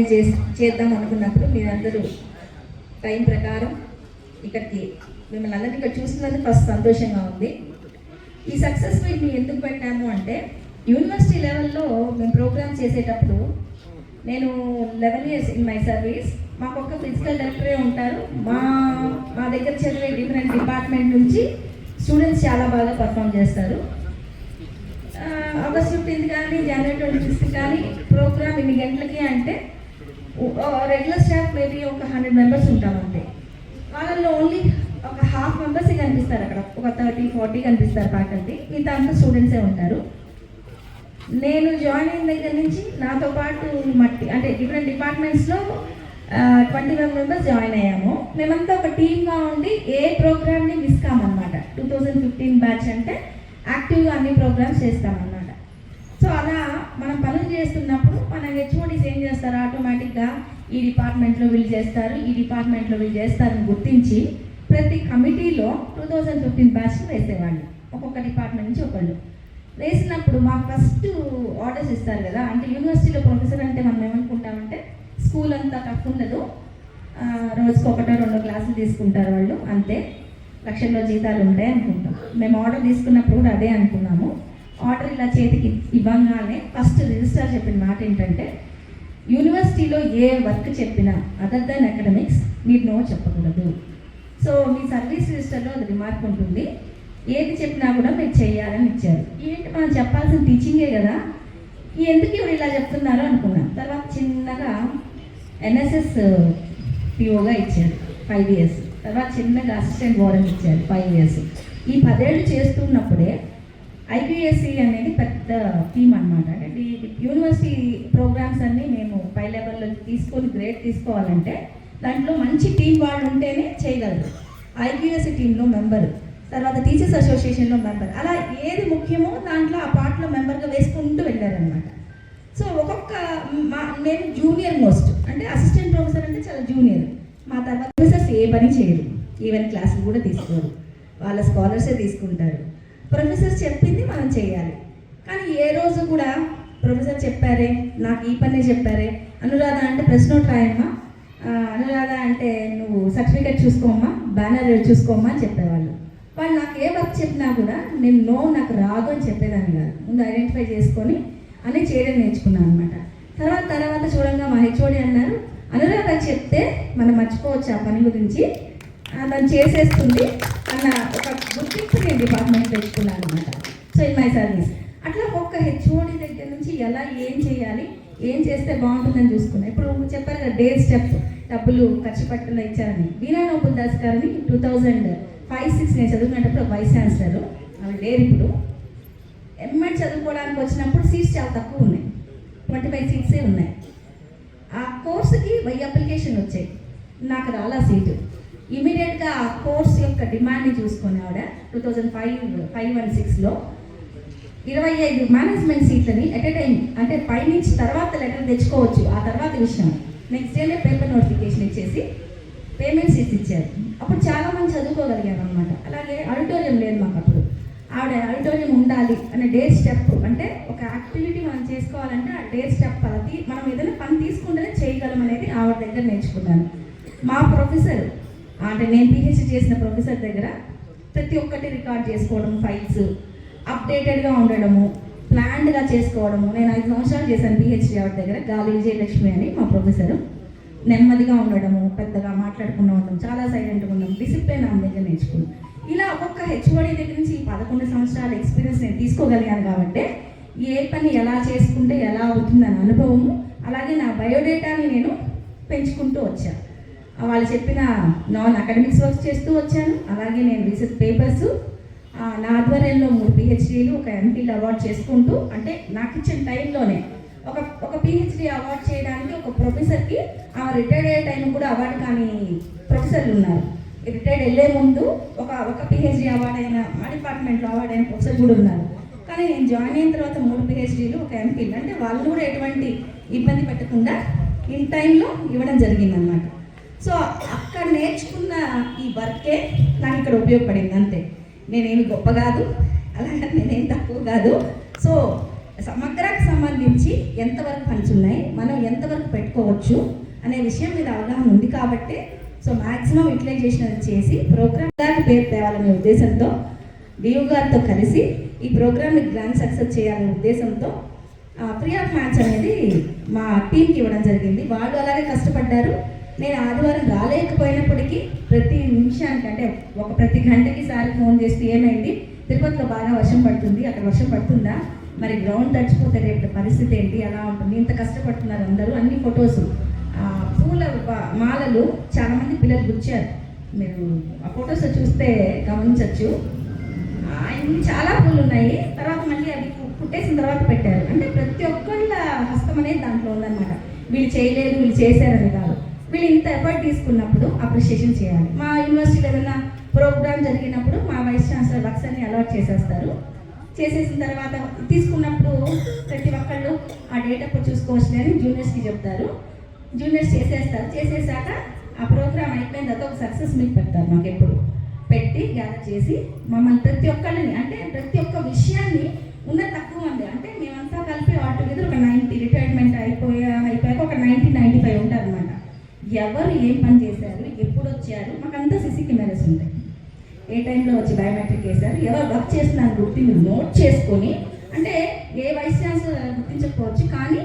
చేద్దాం అనుకున్నప్పుడు మీరందరూ టైం ప్రకారం ఇక్కడికి మిమ్మల్ని అందరినీ ఇక్కడ చూసినందుకు ఫస్ట్ సంతోషంగా ఉంది. ఈ సక్సెస్ మీట్ని ఎందుకు పెట్టాము అంటే యూనివర్సిటీ లెవెల్లో మేము ప్రోగ్రామ్ చేసేటప్పుడు నేను eleven years in my service మాకు ఒక ఫిజికల్ డైరెక్టరే ఉంటారు. మా మా దగ్గర చదివే డిఫరెంట్ డిపార్ట్మెంట్ నుంచి స్టూడెంట్స్ చాలా బాగా పర్ఫామ్ చేస్తారు. ఆగస్ట్ ఫిఫ్టీన్త్ కానీ జనవరి ట్వంటీ ఫిఫ్త్ కానీ ప్రోగ్రామ్ ఇన్ని గంటలకి అంటే రెగ్యులర్ స్టాఫ్ మేబీ ఒక హండ్రెడ్ మెంబర్స్ ఉంటాం వాళ్ళల్లో ఓన్లీ ఒక హాఫ్ మెంబర్స్ కనిపిస్తారు అక్కడ. ఒక థర్టీ ఫార్టీ కనిపిస్తారు ఫ్యాకల్టీ మిగతా అంతా స్టూడెంట్సే ఉంటారు. నేను జాయిన్ అయిన దగ్గర నుంచి నాతో పాటు మట్టి అంటే డిఫరెంట్ డిపార్ట్మెంట్స్లో ట్వంటీ ఫైవ్ మెంబర్స్ జాయిన్ అయ్యాము. మేమంతా ఒక టీమ్గా ఉండి ఏ ప్రోగ్రామ్ని మిస్ కామన్నమాట. టూ థౌజండ్ ఫిఫ్టీన్ బ్యాచ్ అంటే యాక్టివ్గా అన్ని ప్రోగ్రామ్స్ చేస్తామన్నమాట. సో అలా మనం పనులు చేస్తున్నప్పుడు మన హెచ్ఓడీస్ ఏం చేస్తారు? ఆటోమేటిక్గా ఈ డిపార్ట్మెంట్లో వీళ్ళు చేస్తారు ఈ డిపార్ట్మెంట్లో వీళ్ళు చేస్తారని గుర్తించి ప్రతి కమిటీలో టూ థౌజండ్ ఫిఫ్టీన్ బ్యాచ్ వేసేవాళ్ళు. ఒక్కొక్క డిపార్ట్మెంట్ నుంచి ఒకళ్ళు. వేసినప్పుడు మాకు ఫస్ట్ ఆర్డర్స్ ఇస్తారు కదా అంటే యూనివర్సిటీలో ప్రొఫెసర్ అంటే మనం ఏమనుకుంటామంటే స్కూల్ అంతా టఫ్ ఉండదు. రోజుకు రోజుకి ఒకటో రెండో క్లాసులు తీసుకుంటారు వాళ్ళు అంతే. లక్షల్లో జీతాలు ఉంటాయి అనుకుంటాం మేము ఆర్డర్ తీసుకున్నప్పుడు కూడా అదే అనుకున్నాము. ఆర్డర్ ఇలా చేతికి ఇవ్వగానే ఫస్ట్ రిజిస్టర్ చెప్పిన మాట ఏంటంటే యూనివర్సిటీలో ఏ వర్క్ చెప్పినా అదర్ దెన్ అకాడమిక్స్ మీరు నో చెప్పకూడదు. సో మీ సర్వీస్ రిజిస్టర్లో అది రిమార్క్ ఉంటుంది. ఏది చెప్పినా కూడా మీరు చేయాలని ఇచ్చారు. ఏంటి మనం చెప్పాల్సిన టీచింగే కదా? ఎందుకు ఇవి ఇలా చెప్తున్నారు అనుకున్నాను తర్వాత చిన్నగా ఎన్ఎస్ఎస్ పిఓగా ఇచ్చారు ఫైవ్ ఇయర్స్ తర్వాత చిన్నగా అసిస్టెంట్ వారెంట్ ఇచ్చారు ఫైవ్ ఇయర్స్ ఈ పదేళ్ళు చేస్తున్నప్పుడే ఐపీఎస్సి అనేది పెద్ద థీమ్ అనమాట అంటే యూనివర్సిటీ ప్రోగ్రామ్స్ అన్నీ మేము పై లెవెల్లో తీసుకొని గ్రేడ్ తీసుకోవాలంటే దాంట్లో మంచి టీం వాళ్ళు ఉంటేనే చేయగలరు. ఐపీఎస్సి టీంలో మెంబర్ తర్వాత టీచర్స్ అసోసియేషన్లో మెంబర్ అలా ఏది ముఖ్యమో దాంట్లో ఆ పార్ట్లో మెంబర్గా వేసుకుంటూ వెళ్ళారనమాట సో ఒక్కొక్క మా నేను జూనియర్ మోస్ట్ అంటే అసిస్టెంట్ ప్రొఫెసర్ అంటే చాలా జూనియర్. మా తర్వాత ప్రొఫెసర్స్ ఏ పని చేయరు. ఈవెన్ క్లాసులు కూడా తీసుకోరు. వాళ్ళ స్కాలర్సే తీసుకుంటారు. ప్రొఫెసర్ చెప్పింది మనం చేయాలి. కానీ ఏ రోజు కూడా ప్రొఫెసర్ చెప్పారే నాకు ఈ పనే చెప్పారే అనురాధ అంటే ప్రశ్న నోట్ రాయమ్మా అనురాధ అంటే నువ్వు సర్టిఫికేట్ చూసుకోమ్మా బ్యానర్ చూసుకోమ్మా అని చెప్పేవాళ్ళు. వాళ్ళు నాకు ఏ వర్క్ చెప్పినా కూడా నేను నో నాకు రాదు అని చెప్పేదాన్ని కాదు. ముందు ఐడెంటిఫై చేసుకొని అనే చేయడం నేర్చుకున్నాను అనమాట తర్వాత తర్వాత చూడంగా మా హెచ్ఓడి అన్నారు అనురాధ చెప్తే మనం మర్చిపోవచ్చు ఆ పని గురించి. దాన్ని చేసేస్తుంది అన్న ఒక నేను డిపార్ట్మెంట్ తెచ్చుకున్నాను అనమాట సో ఇన్ మై సర్వీస్ అట్లా ఒక్క హెచ్ఓడి దగ్గర నుంచి ఎలా ఏం చేయాలి ఏం చేస్తే బాగుంటుందని చూసుకున్నాను ఇప్పుడు చెప్పారు కదా డే స్టెప్ డబ్బులు ఖర్చు పెట్టలో ఇచ్చారని. వీణా నోబుల్ దాస్ గారిని టూ థౌజండ్ ఫైవ్ సిక్స్ నేను చదువుకునేటప్పుడు వైస్ ఛాన్సలర్ ఆవిడ లేరు ఇప్పుడు. ఎంఎడ్ చదువుకోవడానికి వచ్చినప్పుడు సీట్స్ చాలా తక్కువ ఉన్నాయి. ట్వంటీ ఫైవ్ సీట్సే ఉన్నాయి. ఆ కోర్సుకి వెయ్యి అప్లికేషన్ వచ్చాయి. నాకు రాలా సీటు ఇమీడియట్గా ఆ కోర్స్ యొక్క డిమాండ్ని చూసుకుని ఆవిడ two thousand five five one సిక్స్లో ఇరవై ఐదు మేనేజ్మెంట్ సీట్లని ఎట్ ఎ టైం అంటే పైనుంచి తర్వాత లెటర్ తెచ్చుకోవచ్చు ఆ తర్వాత విషయం. నెక్స్ట్ డేనే పేపర్ నోటిఫికేషన్ ఇచ్చేసి పేమెంట్ సీట్స్ ఇచ్చారు. అప్పుడు చాలా మంది చదువుకోగలిగారు అనమాట అలాగే ఆడిటోరియం లేదు మాకు అప్పుడు. ఆవిడ ఆడిటోరియం ఉండాలి అనే డే స్టెప్ అంటే ఒక యాక్టివిటీ మనం చేసుకోవాలంటే ఆ డే స్టెప్ అది మనం ఏదైనా పని తీసుకుంటేనే చేయగలం అనేది ఆవిడ దగ్గర నేర్చుకున్నాను. మా ప్రొఫెసర్ అంటే నేను పిహెచ్డి చేసిన ప్రొఫెసర్ దగ్గర ప్రతి ఒక్కటి రికార్డ్ చేసుకోవడం ఫైల్స్ అప్డేటెడ్గా ఉండడము ప్లాన్డ్గా చేసుకోవడము. నేను ఐదు సంవత్సరాలు చేశాను పిహెచ్డి ఆవిడ దగ్గర గాలి విజయలక్ష్మి అని మా ప్రొఫెసరు. నెమ్మదిగా ఉండడము పెద్దగా మాట్లాడుకున్న ఉండడం చాలా సైలెంట్గా ఉండడం డిసిప్లిన్ ఆమె దగ్గర నేర్చుకున్నాను ఇలా ఒక్కొక్క హెచ్ఓడి దగ్గర నుంచి ఈ పదకొండు సంవత్సరాల ఎక్స్పీరియన్స్ నేను తీసుకోగలిగాను కాబట్టి ఏ పని ఎలా చేసుకుంటే ఎలా అవుతుందన్న అనుభవము అలాగే నా బయోడేటాని నేను పెంచుకుంటూ వచ్చాను. వాళ్ళు చెప్పిన నాన్ అకాడమిక్స్ వర్క్ చేస్తూ వచ్చాను. అలాగే నేను రీసెర్చ్ పేపర్స్ నా ఆధ్వర్యంలో మూడు పిహెచ్డీలు ఒక ఎంపీలు అవార్డ్ చేసుకుంటూ అంటే నాకు ఇచ్చిన టైంలోనే ఒక ఒక పిహెచ్డి అవార్డ్ చేయడానికి ఒక ప్రొఫెసర్కి ఆ రిటైర్డ్ అయ్యే టైం కూడా అవార్డు కానీ ప్రొఫెసర్లు ఉన్నారు. రిటైర్డ్ వెళ్ళే ముందు ఒక ఒక పిహెచ్డి అవార్డ్ అయిన మా డిపార్ట్మెంట్లో అవార్డు అయిన ప్రొఫెసర్ కూడా ఉన్నారు. కానీ నేను జాయిన్ అయిన తర్వాత మూడు పిహెచ్డీలు ఒక ఎంపీలు అంటే వాళ్ళు కూడా ఎటువంటి ఇబ్బంది పెట్టకుండా ఇన్ టైంలో ఇవ్వడం జరిగిందనమాట సో అక్కడ నేర్చుకున్న ఈ వర్కే నాకు ఇక్కడ ఉపయోగపడింది అంతే. నేనేమి గొప్ప కాదు అలాగే నేనేం తక్కువ కాదు. సో సమగ్రకు సంబంధించి ఎంతవరకు పంచున్నాయి ఉన్నాయి మనం ఎంతవరకు పెట్టుకోవచ్చు అనే విషయం మీద అవగాహన ఉంది కాబట్టి సో మ్యాక్సిమం యూటిలైజేషన్ అది చేసి ప్రోగ్రామ్ దానికి పేరు తేవాలనే ఉద్దేశంతో డియు గారితో కలిసి ఈ ప్రోగ్రామ్ని గ్రాండ్ సక్సెస్ చేయాలనే ఉద్దేశంతో ఫ్రీ ఆఫ్ మ్యాచ్ అనేది మా టీంకి ఇవ్వడం జరిగింది. వాళ్ళు అలాగే కష్టపడ్డారు. నేను ఆదివారం రాలేకపోయినప్పటికీ ప్రతి నిమిషానికి అంటే ఒక ప్రతి గంటకి సార్ ఫోన్ చేస్తే ఏమైంది? తిరుపతిలో బాగా వర్షం పడుతుంది. అక్కడ వర్షం పడుతుందా? మరి గ్రౌండ్ తడిచిపోతే రేపు పరిస్థితి ఏంటి? అలా ఉంటుంది. ఇంత కష్టపడుతున్నారు అందరూ. అన్ని ఫొటోస్. పూల మాలలు చాలామంది పిల్లలు గుచ్చారు. మీరు ఆ ఫొటోస్ చూస్తే గమనించవచ్చు అన్ని చాలా పూలు ఉన్నాయి. తర్వాత మళ్ళీ అవి పుట్టేసిన తర్వాత పెట్టారు. అంటే ప్రతి ఒక్కళ్ళ హస్తం అనేది దాంట్లో ఉందన్నమాట. వీళ్ళు చేయలేదు వీళ్ళు చేశారని కాదు. వీళ్ళు ఇంత ఎఫర్ట్ తీసుకున్నప్పుడు అప్రిషియేషన్ చేయాలి. మా యూనివర్సిటీలో ఏదైనా ప్రోగ్రామ్ జరిగినప్పుడు మా వైస్ ఛాన్సలర్ వర్క్స్ అన్ని అలాట్ చేసేస్తారు. చేసేసిన తర్వాత తీసుకున్నప్పుడు ప్రతి ఒక్కళ్ళు ఆ డేట్ అప్పుడు చూసుకోవచ్చు అని జూనియర్స్కి చెప్తారు. జూనియర్స్ చేసేస్తారు. చేసేసాక ఆ ప్రోగ్రామ్ అయిపోయిన తర్వాత ఒక సక్సెస్ మీకు పెడతారు మాకు ఎప్పుడు. పెట్టి గ్యాదర్ చేసి మమ్మల్ని ప్రతి ఒక్కళ్ళని అంటే ప్రతి ఒక్క విషయాన్ని ఉన్న తక్కువ మంది అంటే మేమంతా కలిపి ఆల్ టుగెదర్ ఒక నైంటీ రిటైర్మెంట్ అయిపోయా అయిపోయాక ఒక నైంటీ నైంటీ ఫైవ్ ఉంటారు అనమాట ఎవరు ఏం పని చేశారు ఎప్పుడు వచ్చారు? మాకంతా సీసీ కెమెరాస్ ఉంటాయి. ఏ టైంలో వచ్చి బయోమెట్రిక్ వేశారు? ఎవరు వర్క్ చేస్తున్నారు గుర్తింపు నోట్ చేసుకొని అంటే ఏ వైస్ ఛాన్సలర్ గుర్తించకపోవచ్చు కానీ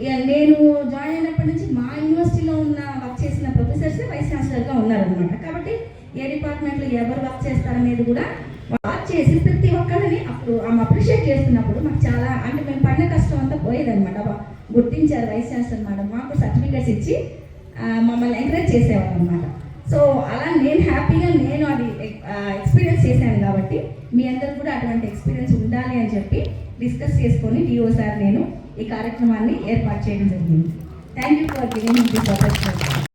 ఇక నేను జాయిన్ అయినప్పటి నుంచి మా యూనివర్సిటీలో ఉన్న వర్క్ చేసిన ప్రొఫెసర్స్ వైస్ ఛాన్సలర్గా ఉన్నారనమాట కాబట్టి ఏ డిపార్ట్మెంట్లో ఎవరు వర్క్ చేస్తారనేది కూడా వర్క్ చేసి ప్రతి ఒక్కరిని అప్పుడు ఆమె అప్రిషియేట్ చేస్తున్నప్పుడు మాకు చాలా అంటే మేము పడిన కష్టం అంతా పోయేదనమాట గుర్తించారు వైస్ ఛాన్సలర్ మేడం మాకు సర్టిఫికేట్స్ ఇచ్చి మమ్మల్ని ఎంకరేజ్ చేసేవాళ్ళు అనమాట సో అలా నేను హ్యాపీగా నేను అది ఎక్స్పీరియన్స్ చేశాను కాబట్టి మీ అందరు కూడా అటువంటి ఎక్స్పీరియన్స్ ఉండాలి అని చెప్పి డిస్కస్ చేసుకొని డిఓ సార్ నేను ఈ కార్యక్రమాన్ని ఏర్పాటు చేయడం జరిగింది. Thank you for giving this opportunity